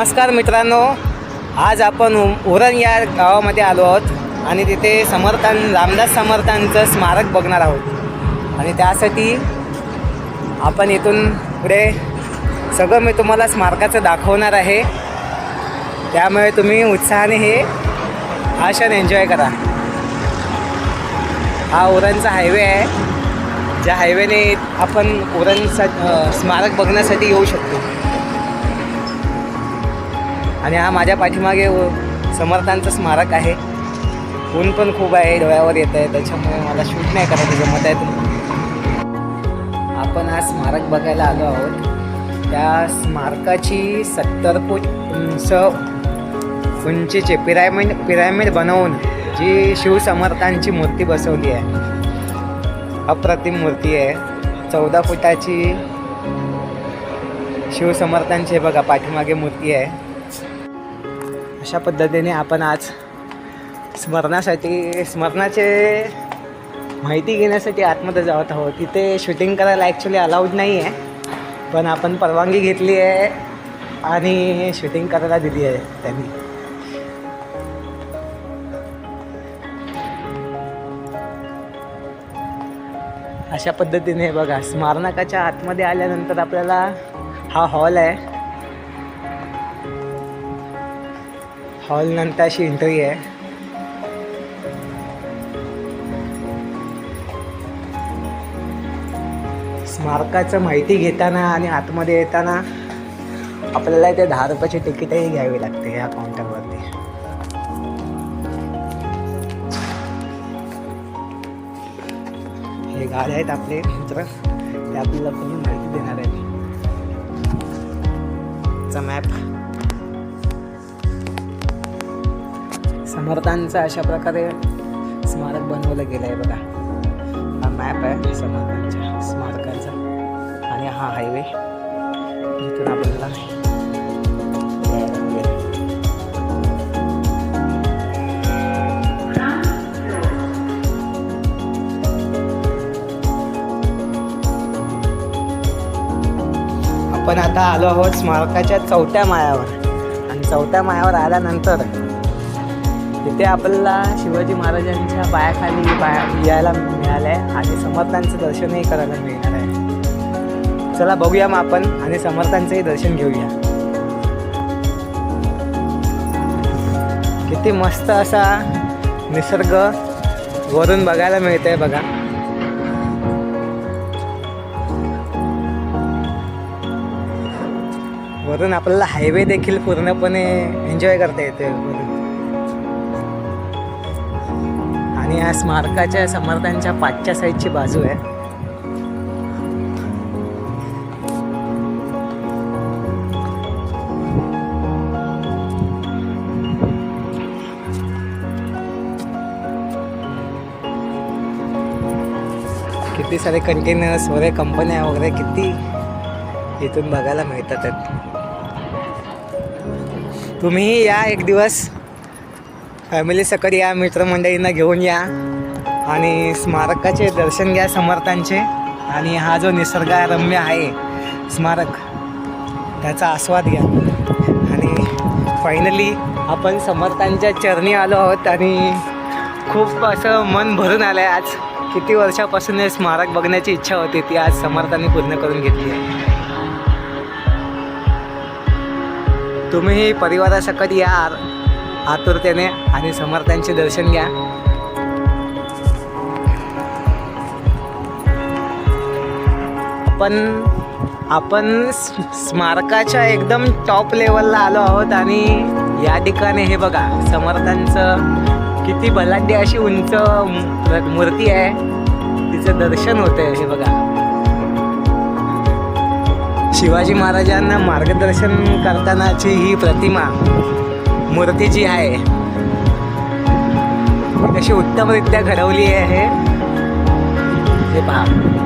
नमस्कार मित्रांनो आज आपण उरण या गावामध्ये आलो आहोत आणि तिथे समर्थां रामदास समर्थांचं स्मारक बघणार आहोत. आणि त्यासाठी आपण इथून पुढे सगळं मी तुम्हाला स्मारकाचं दाखवणार आहे. त्यामुळे तुम्ही उत्साहाने हे हा क्षण एन्जॉय करा. हा उरणचा हायवे आहे ज्या हायवेने आपण उरणचा स्मारक बघण्यासाठी येऊ शकतो. आणि हा माझ्या पाठीमागे समर्थांचं स्मारक आहे. ऊन पण खूप आहे डोळ्यावर येत आहे त्याच्यामुळे मला शूट नाही करायचं जमत आहे. आपण हा स्मारक बघायला आलो आहोत. त्या स्मारकाची सत्तर फूट उंच उंचीचे पिरामिड पिरामिड बनवून जी शिवसमर्थांची मूर्ती बसवली आहे. अप्रतिम मूर्ती आहे. चौदा फुटाची शिवसमर्थांची बघा पाठीमागे मूर्ती आहे. अशा पद्धतीने आपण आज स्मरणासाठी स्मरणाचे माहिती घेण्यासाठी आतमध्ये जात आहोत. तिथे शूटिंग करायला ॲक्च्युली अलाउड नाही आहे पण आपण परवानगी घेतली आहे आणि शूटिंग करायला दिली आहे त्यांनी. अशा पद्धतीने बघा स्मारकाच्या आतमध्ये आल्यानंतर आपल्याला हा हॉल आहे. हॉल नंतर अशी एंट्री आहे. स्मारकाचं माहिती घेताना आणि आतमध्ये येताना आपल्याला ते दहा रुपयाची तिकीटही घ्यावी लागते या काउंटरवरती हे गाड्या आहेत आपले मित्र. ते आपल्याला कोणी माहिती देणार आहेत चा मॅप समर्थांचं अशा प्रकारे स्मारक बनवलं गेलं आहे बघा. हा मॅप आहे समर्थांच्या स्मारकाचा. आणि हा हायवे इथून आपल्याला आपण आता आलो आहोत स्मारकाच्या चौथ्या माळ्यावर. आणि चौथ्या माळ्यावर आल्यानंतर तिथे आपल्याला शिवाजी महाराजांच्या पायाखाली पाया यायला मिळालं आहे आणि समर्थांचं दर्शनही करायला मिळणार आहे. चला बघूया मग आपण आणि समर्थांचंही दर्शन घेऊया. किती मस्त असा निसर्ग वरून बघायला मिळतंय बघा. वरून आपल्याला हायवे देखील पूर्णपणे एन्जॉय करता येते वरून आणि या स्मारकाच्या समर्थांच्या पाचच्या साईडची बाजू आहे किती सारे कंटेनर्स वगैरे कंपन्या वगैरे किती इथून बघायला मिळतात आहेत. या एक दिवस फॅमिली सकट या मित्रमंडळींना घेऊन या आणि स्मारकाचे दर्शन घ्या समर्थांचे. आणि हा जो निसर्गरम्य आहे स्मारक त्याचा आस्वाद घ्या. आणि फायनली आपण समर्थांच्या चरणी आलो आहोत आणि खूप असं मन भरून आलं आहे आज. किती वर्षापासून हे स्मारक बघण्याची इच्छा होती ती आज समर्थांनी पूर्ण करून घेतली आहे. तुम्हीही परिवारासकट या आतुरतेने आणि समर्थांचे दर्शन घ्या. आपण आपण स्मारकाच्या एकदम टॉप लेवलला आलो आहोत आणि या ठिकाणी हे बघा समर्थांचं किती बलाढ्य अशी उंच मूर्ती आहे. तिचं दर्शन होतंय हे बघा. शिवाजी महाराजांना मार्गदर्शन करतानाची ही प्रतिमा मूर्ती जी आहे कशी उत्तमरित्या घडवली आहे हे पहा.